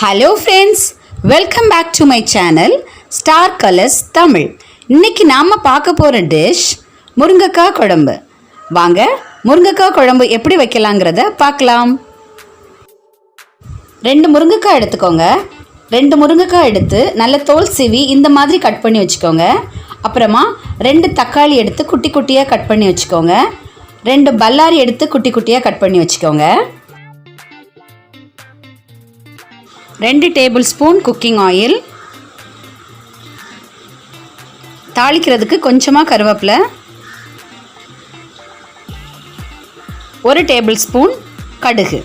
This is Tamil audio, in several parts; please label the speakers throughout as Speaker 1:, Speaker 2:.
Speaker 1: Hello friends welcome back to my channel Star Colors Tamil இன்னைக்கு நாம் பார்க்க போகிற டிஷ் முருங்கைக்காய் குழம்பு. வாங்க முருங்கைக்காய் குழம்பு எப்படி வைக்கலாங்கிறத பார்க்கலாம். ரெண்டு முருங்கைக்காய் எடுத்துக்கோங்க. ரெண்டு முருங்கைக்காய் எடுத்து நல்ல தோல் சீவி இந்த மாதிரி கட் பண்ணி வச்சுக்கோங்க. அப்புறமா ரெண்டு தக்காளி எடுத்து குட்டி குட்டியாக கட் பண்ணி வச்சுக்கோங்க. ரெண்டு பல்லாரி எடுத்து குட்டி குட்டியாக கட் பண்ணி வச்சுக்கோங்க. ரெண்டு டேபிள் ஸ்பூன் குக்கிங் ஆயில். தாளிக்கிறதுக்கு கொஞ்சமாக கருவேப்பிலை. ஒரு டேபிள் ஸ்பூன் கடுகு.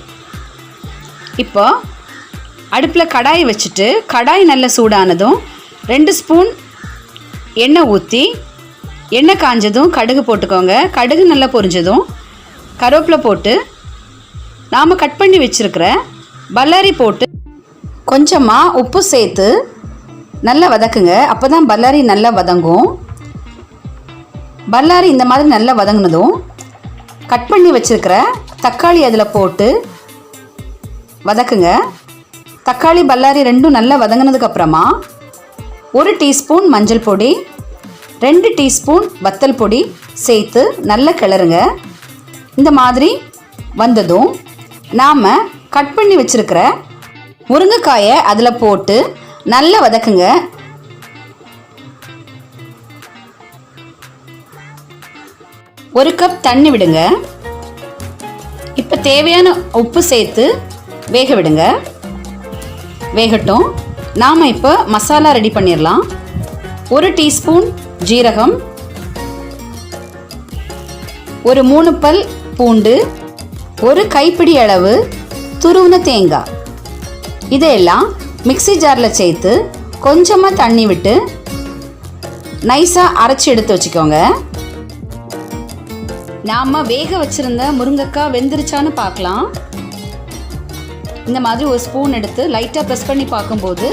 Speaker 1: இப்போ அடுப்பில் கடாய் வச்சுட்டு கடாய் நல்ல சூடானதும் ரெண்டு ஸ்பூன் எண்ணெய் ஊற்றி எண்ணெய் காஞ்சதும் கடுகு போட்டுக்கோங்க. கடுகு நல்லா பொரிஞ்சதும் கருவேப்பிலை போட்டு நாம் கட் பண்ணி வச்சுருக்கிற பல்லாரி போட்டு கொஞ்சமாக உப்பு சேர்த்து நல்லா வதக்குங்க. அப்போ தான் பல்லாரி நல்லா வதங்கும். பல்லாரி இந்த மாதிரி நல்லா வதங்கினதும் கட் பண்ணி வச்சுருக்கிற தக்காளி அதில் போட்டு வதக்குங்க. தக்காளி பல்லாரி ரெண்டும் நல்லா வதங்கினதுக்கப்புறமா ஒரு டீஸ்பூன் மஞ்சள் பொடி ரெண்டு டீஸ்பூன் வத்தல் பொடி சேர்த்து நல்லா கிளறுங்க. இந்த மாதிரி வந்ததும் நாம் கட் பண்ணி வச்சுருக்கிற முருங்கைக்காயை அதில் போட்டு நல்லா வதக்குங்க. ஒரு கப் தண்ணி விடுங்க. இப்போ தேவையான உப்பு சேர்த்து வேக விடுங்க. வேகட்டும். நாம் இப்போ மசாலா ரெடி பண்ணிடலாம் ஒரு டீஸ்பூன் ஜீரகம். ஒரு மூணு பல் பூண்டு. ஒரு கைப்பிடி அளவு துருவின தேங்காய். இதையெல்லாம் மிக்ஸி ஜாரில் சேர்த்து கொஞ்சமாக தண்ணி விட்டு நைஸாக அரைச்சி எடுத்து வச்சுக்கோங்க. நாம் வேக வச்சுருந்த முருங்கைக்காய் வெந்துருச்சான்னு பார்க்கலாம். இந்த மாதிரி ஒரு ஸ்பூன் எடுத்து லைட்டாக ப்ரெஸ் பண்ணி பார்க்கும்போது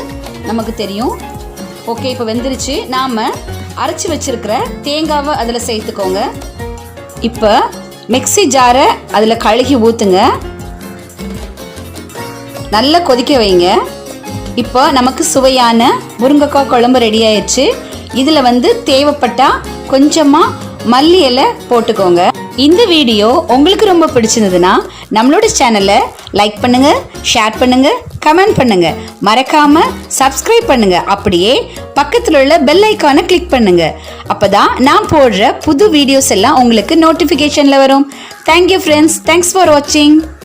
Speaker 1: நமக்கு தெரியும். ஓகே இப்போ வெந்துருச்சு. நாம் அரைச்சி வச்சுருக்கிற தேங்காவை அதில் சேர்த்துக்கோங்க. இப்போ மிக்ஸி ஜாரை அதில் கழுகி ஊற்றுங்க நல்லா கொதிக்க வைங்க. இப்போ நமக்கு சுவையான முருங்கைக்காய் குழம்பு ரெடி ஆயிடுச்சு. இதில் வந்து தேவைப்பட்டால் கொஞ்சமாக மல்லி இலை போட்டுக்கோங்க. இந்த வீடியோ உங்களுக்கு ரொம்ப பிடிச்சிருந்ததுன்னா நம்மளோட சேனலை லைக் பண்ணுங்க ஷேர் பண்ணுங்க கமெண்ட் பண்ணுங்க. மறக்காம சப்ஸ்கிரைப் பண்ணுங்க. அப்படியே பக்கத்தில் உள்ள பெல் ஐக்கானை கிளிக் பண்ணுங்க. அப்பதான் நான் போடுற புது வீடியோஸ் எல்லாம் உங்களுக்கு நோட்டிஃபிகேஷனில் வரும். தேங்க்யூ ஃப்ரெண்ட்ஸ் தேங்க்ஸ் ஃபார் வாட்சிங்